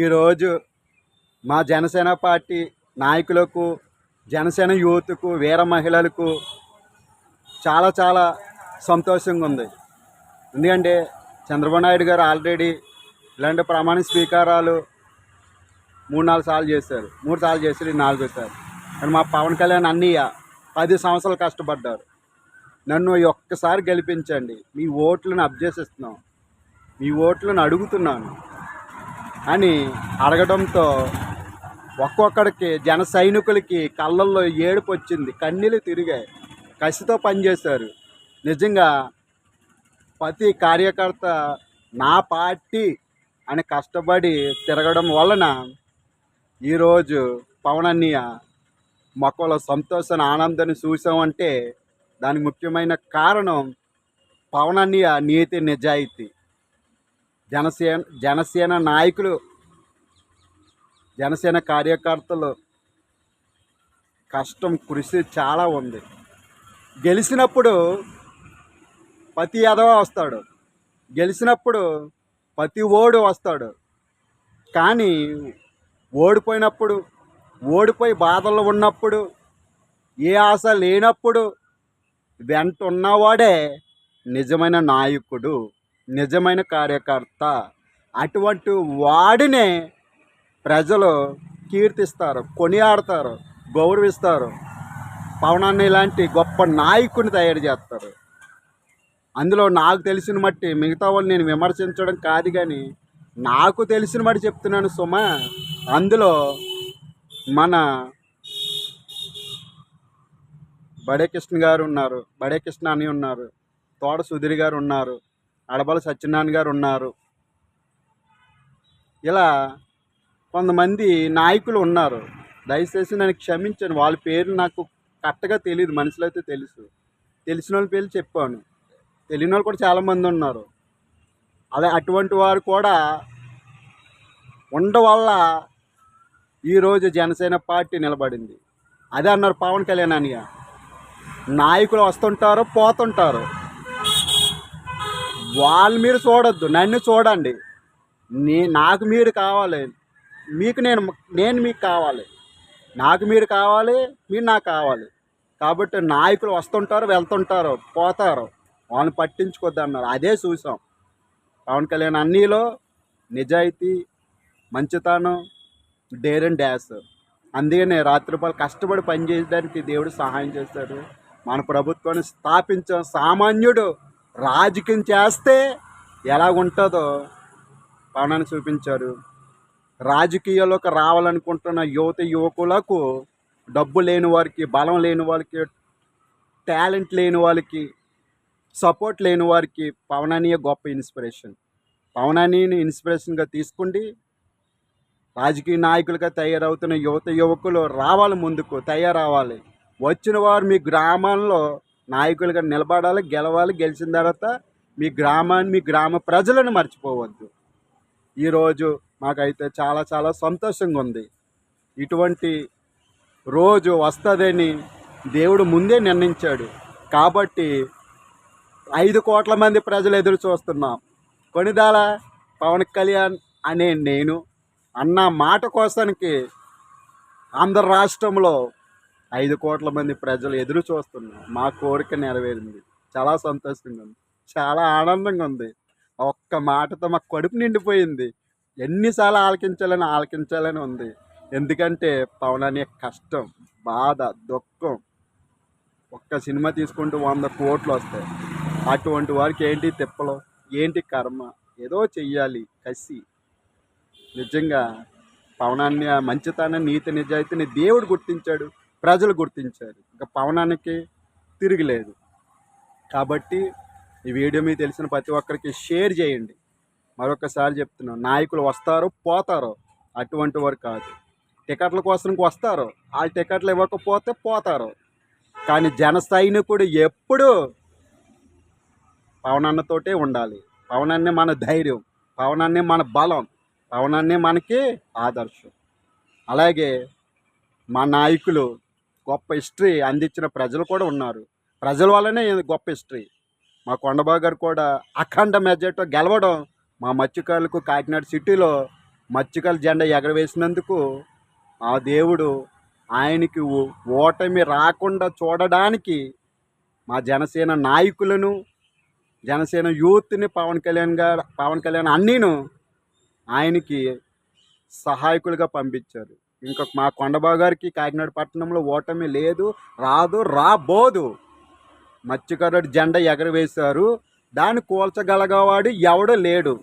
ఈరోజు మా జనసేన పార్టీ నాయకులకు జనసేన యూత్కు వీర మహిళలకు చాలా చాలా సంతోషంగా ఉంది. ఎందుకంటే చంద్రబాబు నాయుడు గారు ఆల్రెడీ ఇలాంటి ప్రమాణ స్వీకారాలు మూడు నాలుగు సార్లు చేశారు. మూడు సార్లు చేశారు ఇది నాలుగు సార్లు కానీ మా పవన్ కళ్యాణ్ అన్నయ్య పది సంవత్సరాలు కష్టపడ్డారు. నన్ను ఒక్కసారి గెలిపించండి. మీ ఓట్లను అభ్యసిస్తున్నాం మీ ఓట్లను అడుగుతున్నాను. అని అడగడంతో ఒక్కొక్కడికి జన సైనికులకి కళ్ళల్లో ఏడుపు వచ్చింది. కన్నీళ్ళు తిరిగాయి. కసితో పనిచేశారు. నిజంగా ప్రతి కార్యకర్త నా పార్టీ అని కష్టపడి తిరగడం వలన ఈరోజు పవన్ అన్నయ్య మొక్కలో సంతోషాన్ని ఆనందాన్ని చూసామంటే దానికి ముఖ్యమైన కారణం పవన్ అన్నయ్య నీతి నిజాయితీ. జనసేన జనసేన నాయకులు జనసేన కార్యకర్తలు కష్టం కృషి చాలా ఉంది. గెలిచినప్పుడు ప్రతి ఎదవ వస్తాడు. గెలిచినప్పుడు ప్రతి ఓడు వస్తాడు. కానీ ఓడిపోయినప్పుడు ఓడిపోయి బాధల్లో ఉన్నప్పుడు ఏ ఆశ లేనప్పుడు వెంట ఉన్నవాడే నిజమైన నాయకుడు. నిజమైన కార్యకర్త అటువంటి వాడినే ప్రజలు కీర్తిస్తారు కొనియాడతారు గౌరవిస్తారు. పవనాన్ని ఇలాంటి గొప్ప నాయకుని తయారు చేస్తారు. అందులో నాకు తెలిసిన మట్టి మిగతా వాళ్ళు నేను విమర్శించడం కాదు కానీ నాకు తెలిసిన మట్టి చెప్తున్నాను సుమ అందులో మన బడే కృష్ణ గారు ఉన్నారు బడే కృష్ణ అని ఉన్నారు తోడ సుధీర్ గారు ఉన్నారు అడబల సత్యనారాయణ గారు ఉన్నారు. ఇలా కొంతమంది నాయకులు ఉన్నారు. దయచేసి నన్ను క్షమించండి. వాళ్ళ పేర్లు నాకు కరెక్ట్గా తెలియదు మనుషులు అయితే తెలుసు. తెలిసిన వాళ్ళ పేర్లు చెప్పాను. తెలియని వాళ్ళు కూడా చాలామంది ఉన్నారు. అదే అటువంటి వారు కూడా ఉండవల్ల ఈరోజు జనసేన పార్టీ నిలబడింది. అదే అన్నారు పవన్ కళ్యాణ్ అనిగా నాయకులు వస్తుంటారు పోతుంటారు. వాళ్ళు మీరు చూడొద్దు నన్ను చూడండి. నీ నాకు మీరు కావాలి. మీకు నేను నేను మీకు కావాలి. నాకు మీరు కావాలి మీరు నాకు కావాలి. కాబట్టి నాయకులు వస్తుంటారు వెళ్తుంటారు పోతారు. వాళ్ళని పట్టించుకోద్దు అన్నారు. అదే చూసాం పవన్ కళ్యాణ్ అన్నీలో నిజాయితీ మంచితనం డేర్ అండ్ డ్యాస్ అందుకనే రాత్రిపాలు కష్టపడి పనిచేయడానికి దేవుడు సహాయం చేస్తాడు. మన ప్రభుత్వాన్ని స్థాపించాం సామాన్యుడు రాజకీయం చేస్తే ఎలాగుంటుందో పవనాన్ని చూపించారు. రాజకీయాల్లోకి రావాలనుకుంటున్న యువత యువకులకు డబ్బు లేని వారికి బలం లేని వారికి టాలెంట్ లేని వాళ్ళకి సపోర్ట్ లేని వారికి పవనానియే గొప్ప ఇన్స్పిరేషన్. పవనానిని ఇన్స్పిరేషన్గా తీసుకుండి రాజకీయ నాయకులుగా తయారవుతున్న యువత యువకులు రావాలి ముందుకు తయారవ్వాలి. వచ్చిన వారు మీ గ్రామాల్లో నాయకులుగా నిలబడాలి గెలవాలి గెలిచిన తర్వాత మీ గ్రామాన్ని మీ గ్రామ ప్రజలను మర్చిపోవద్దు. ఈరోజు మాకైతే చాలా చాలా సంతోషంగా ఉంది. ఇటువంటి రోజు వస్తుందని దేవుడు ముందే నిర్ణయించాడు. కాబట్టి ఐదు కోట్ల మంది ప్రజలు ఎదురు చూస్తున్నాం. కొనిదాల పవన్ కళ్యాణ్ అనే నేను అన్న మాట కోసానికి ఆంధ్ర రాష్ట్రంలో ఐదు కోట్ల మంది ప్రజలు ఎదురు చూస్తున్నారు మా కోరిక నెరవేరింది. చాలా సంతోషంగా ఉంది. చాలా ఆనందంగా ఉంది. ఒక్క మాటతో మా కడుపు నిండిపోయింది. ఎన్నిసార్లు ఆలకించాలని ఆలకించాలని ఉంది. ఎందుకంటే పవన్ అనే కష్టం బాధ దుఃఖం ఒక్క సినిమా తీసుకుంటూ వంద కోట్లు వస్తాయి. అటువంటి వారికి ఏంటి తిప్పలు? ఏంటి కర్మ? ఏదో చెయ్యాలి కసి. నిజంగా పవనాన్ని మంచితనం నీతి నిజాయితీని దేవుడు గుర్తించాడు. ప్రజలు గుర్తించారు. ఇంకా పవనానికి తిరిగిలేదు. కాబట్టి ఈ వీడియో మీకు తెలిసిన ప్రతి ఒక్కరికి షేర్ చేయండి. మరొకసారి చెప్తున్నాను నాయకులు వస్తారు పోతారు అటువంటి వారు కాదు. టికెట్ల కోసం వస్తారు ఆ టికెట్లు ఇవ్వకపోతే పోతారు. కానీ జన సైనికుడు ఎప్పుడు పవనన్నతోటే ఉండాలి. పవనాన్ని మన ధైర్యం పవనాన్ని మన బలం పవనాన్నే మనకి ఆదర్శం. అలాగే మా నాయకులు గొప్ప హిస్టరీ అందించిన ప్రజలు కూడా ఉన్నారు. ప్రజల వల్లనే గొప్ప హిస్టరీ. మా కొండబాబు గారు కూడా అఖండ మెజార్టీతో గెలవడం మా మత్స్యకారులకు కాకినాడ సిటీలో మత్స్యకారుల జెండా ఎగరవేసినందుకు ఆ దేవుడు ఆయనకి ఓటమి రాకుండా చూడడానికి మా జనసేన నాయకులను జనసేన యూత్ని పవన్ కళ్యాణ్ గారు పవన్ కళ్యాణ్ అన్నీను ఆయనకి సహాయకులుగా పంపించారు. ఇంకొక మా కొండబాబు గారికి కాకినాడ పట్టణంలో ఓటమి లేదు రాదు రాబోదు. మత్స్యకారుడు జెండా ఎగరవేశారు. దాన్ని కూల్చగలగవాడు ఎవడు లేడు.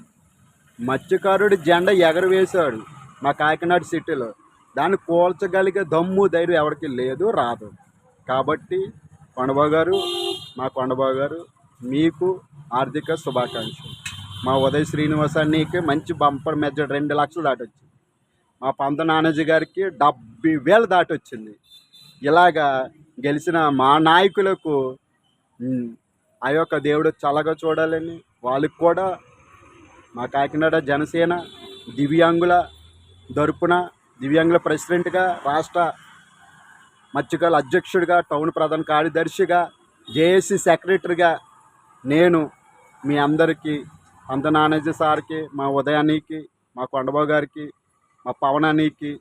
మత్స్యకారుడు జెండా ఎగరవేశాడు మా కాకినాడ సిటీలో. దాన్ని కూల్చగలిగే దమ్ము ధైర్యం ఎవరికి లేదు రాదు. కాబట్టి కొండబాబు గారు మా కొండబాబు గారు మీకు ఆర్థిక శుభాకాంక్షలు. మా ఉదయ్ శ్రీనివాసానికి మంచి బంపర్ మెజర్ రెండు లక్షలు దాటొచ్చింది. మా పంత నానాజీ గారికి డెబ్బై వేలు దాటొచ్చింది. ఇలాగా గెలిచిన మా నాయకులకు ఆ యొక్క దేవుడు చల్లగా చూడాలని వాళ్ళకి కూడా మా కాకినాడ జనసేన దివ్యాంగుల తరపున దివ్యాంగుల ప్రెసిడెంట్గా రాష్ట్ర మత్స్యకారుల అధ్యక్షుడిగా టౌన్ ప్రధాన కార్యదర్శిగా జేఏసీ సెక్రటరీగా నేను మీ అందరికీ అంత నానేజీ సార్కి మా ఉదయానికి మా కొండబాబు గారికి ఆ పవనానికి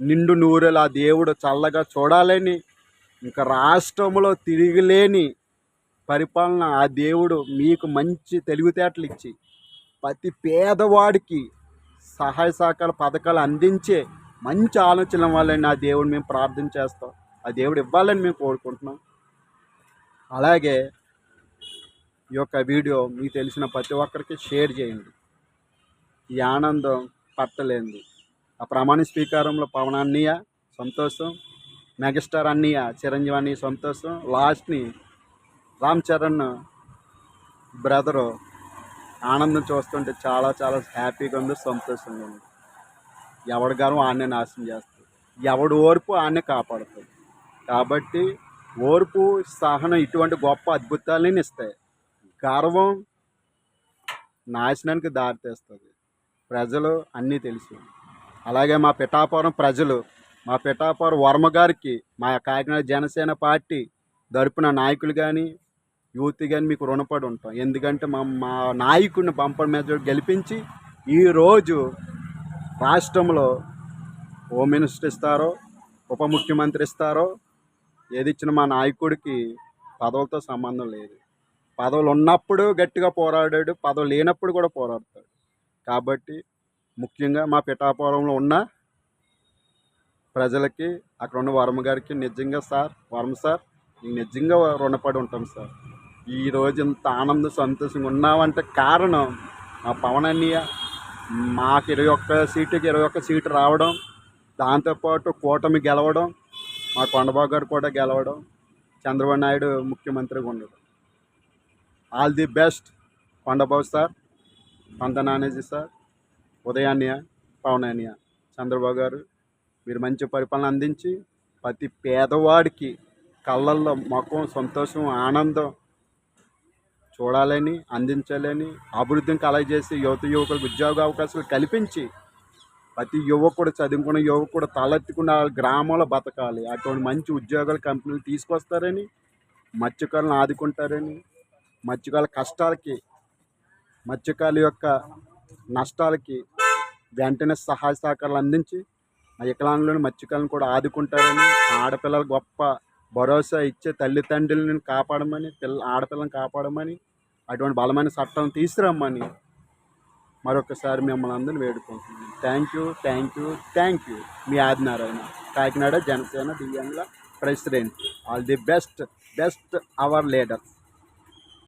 నిండు నూరెలు ఆ దేవుడు చల్లగా చూడాలని ఇంకా రాష్ట్రంలో తిరిగిలేని పరిపాలన ఆ దేవుడు మీకు మంచి తెలివితేటలు ఇచ్చి ప్రతి పేదవాడికి సహాయ సహకార పథకాలు అందించే మంచి ఆలోచన ఇవ్వాలని ఆ దేవుడు మేము ప్రార్థన చేస్తాం. ఆ దేవుడు ఇవ్వాలని మేము కోరుకుంటున్నాం. అలాగే ఈ యొక్క వీడియో మీకు తెలిసిన ప్రతి ఒక్కరికి షేర్ చేయండి. ఈ ఆనందం పట్టలేంది ఆ ప్రమాణ స్వీకారంలో పవన్ అన్నయ్య సంతోషం మెగాస్టార్ అన్నయ్య చిరంజీవి అన్నయ్య సంతోషం లాస్ట్ని రామ్ చరణ్ బ్రదరు ఆనందం చూస్తుంటే చాలా చాలా హ్యాపీగా ఉంది సంతోషంగా ఉంది. ఎవడి గర్వం ఆడనే నాశనం చేస్తుంది. ఎవడు ఓర్పు ఆడనే కాపాడుతుంది. కాబట్టి ఓర్పు సహనం ఇటువంటి గొప్ప అద్భుతాలని ఇస్తాయి. గర్వం నాశనానికి దారితీస్తుంది. ప్రజలు అన్నీ తెలుసు అలాగే మా పిఠాపురం ప్రజలు మా పిఠాపురం వర్మ గారికి మా కాకినాడ జనసేన పార్టీ తరపున నాయకులు కానీ యూత్ కానీ మీకు రుణపడి ఉంటాం. ఎందుకంటే మా మా నాయకుడిని బంపర్ మీద గెలిపించి ఈరోజు రాష్ట్రంలో హోమ్ మినిస్టర్ ఇస్తారో ఉప ముఖ్యమంత్రి ఇస్తారో ఏది ఇచ్చిన మా నాయకుడికి పదవులతో సంబంధం లేదు. పదవులు ఉన్నప్పుడు గట్టిగా పోరాడాడు పదవులు లేనప్పుడు కూడా పోరాడతాడు. కాబట్టి ముఖ్యంగా మా పిఠాపురంలో ఉన్న ప్రజలకి అక్కడ ఉన్న వర్మ గారికి నిజంగా సార్ వర్మ సార్ నిజంగా రుణపడి ఉంటాం సార్. ఈ రోజు ఇంత ఆనంద సంతోషంగా ఉన్నామంటే కారణం మా పవన్ అన్నయ్య. మాకు ఇరవై ఒక్క సీటుకి ఇరవై ఒక్క సీటు రావడం దాంతోపాటు కూటమి గెలవడం మా కొండబాబు గారు కూడా గెలవడం చంద్రబాబు నాయుడు ముఖ్యమంత్రిగా ఉండడం all the best Kondababu sir Pantham Nanaji sir. ఉదయాన్య పవనాన్య చంద్రబాబు గారు మీరు మంచి పరిపాలన అందించి ప్రతి పేదవాడికి కళ్ళల్లో ముఖం సంతోషం ఆనందం చూడాలని అందించాలని అభివృద్ధిని కలగజేసి యువత యువకులకు ఉద్యోగ అవకాశాలు కల్పించి ప్రతి యువకుడు చదువుకున్న యువకుడు తలెత్తుకున్న గ్రామంలో బతకాలి. అటువంటి మంచి ఉద్యోగాలు కంపెనీలు తీసుకొస్తారని మత్స్యకారులను ఆదుకుంటారని మత్స్యకారుల కష్టాలకి మత్స్యకారుల యొక్క నష్టాలకి వెంటనే సహాయ సహకారాలు అందించి ఆ వికలాంగులను మత్స్యకారులను కూడా ఆదుకుంటారని ఆడపిల్లలు గొప్ప భరోసా ఇచ్చే తల్లిదండ్రులను కాపాడమని పిల్ల ఆడపిల్లని కాపాడమని అటువంటి బలమైన చట్టం తీసుకురమ్మని మరొకసారి మిమ్మల్ని అందరిని వేడుకుంటున్నాను. Thank you thank you thank you మీ ఆదినారాయణ కాకినాడ జనసేన దివ్యాంగుల president. All the best best our leader